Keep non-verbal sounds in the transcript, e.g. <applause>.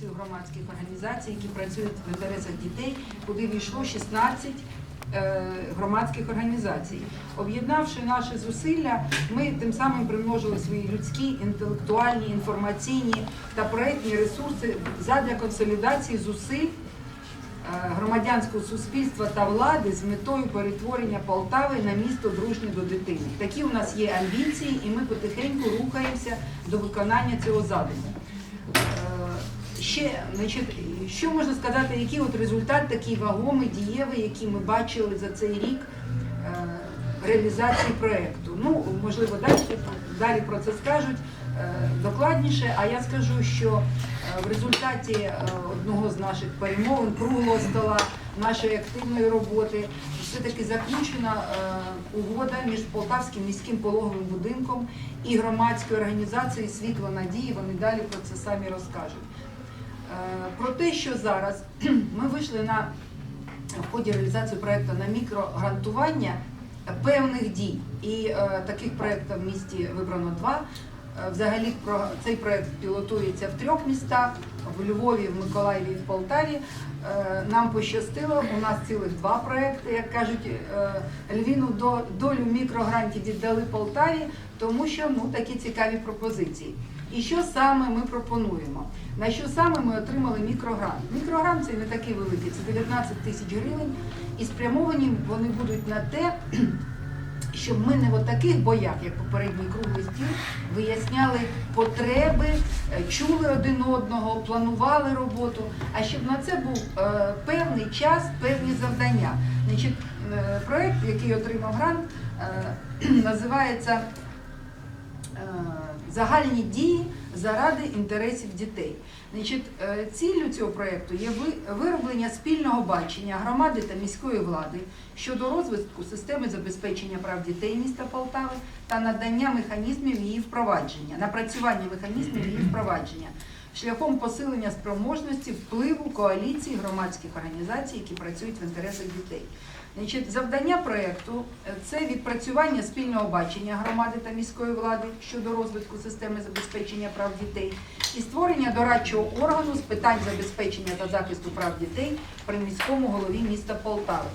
коаліцію громадських організацій, які працюють в інтересах дітей, куди війшло 16 е, громадських організацій. Об'єднавши наші зусилля, ми тим самим примножили свої людські, інтелектуальні, інформаційні та проектні ресурси задля консолідації зусиль е, громадянського суспільства та влади з метою перетворення Полтави на місто дружнє до дитини. Такі у нас є амбіції, і ми потихеньку рухаємося до виконання цього задуму. Ще, значить, що можна сказати, який от результат такий вагомий, дієвий, який ми бачили за цей рік е, реалізації проєкту? Ну, можливо, далі, далі про це скажуть е, докладніше, а я скажу, що е, в результаті одного з наших перемовин, круглого стола, нашої активної роботи, все-таки заключена угода між Полтавським міським пологовим будинком і громадською організацією Світло надії. Вони далі про це самі розкажуть. Е, Про те, що зараз <clears throat> ми вийшли на в ході реалізації проєкту на мікрогрантування певних дій. І е, таких проєктів в місті вибрано два. Е, Взагалі про цей проєкт пілотується в трьох містах: в Львові, в Миколаєві і в Полтаві. Нам пощастило, у нас цілих два проєкти. Як кажуть, Львіну до- долю мікрогрантів віддали Полтаві, тому що ну такі цікаві пропозиції. І що саме ми пропонуємо? На що саме ми отримали мікрогрант? Мікрогрант це не такий великий, це 19 тисяч гривень, і спрямовані вони будуть на те, <clears throat> щоб ми не в таких боях, як попередній круглий стіл, виясняли потреби, е, чули один одного, планували роботу, а щоб на це був е, певний час, певні завдання. Значить, е, проект, який отримав грант, <clears throat> називається загальні дії заради інтересів дітей. Значить, е, ціллю цього проєкту є ви- вироблення спільного бачення громади та міської влади щодо розвитку системи забезпечення прав дітей міста Полтави та надання механізмів її впровадження, напрацювання механізмів її впровадження шляхом посилення спроможності впливу коаліції громадських організацій, які працюють в інтересах дітей. Значить, завдання проєкту це відпрацювання спільного бачення громади та міської влади щодо розвитку системи забезпечення прав дітей і створення дорадчого органу з питань забезпечення та захисту прав дітей при міському голові міста Полтави.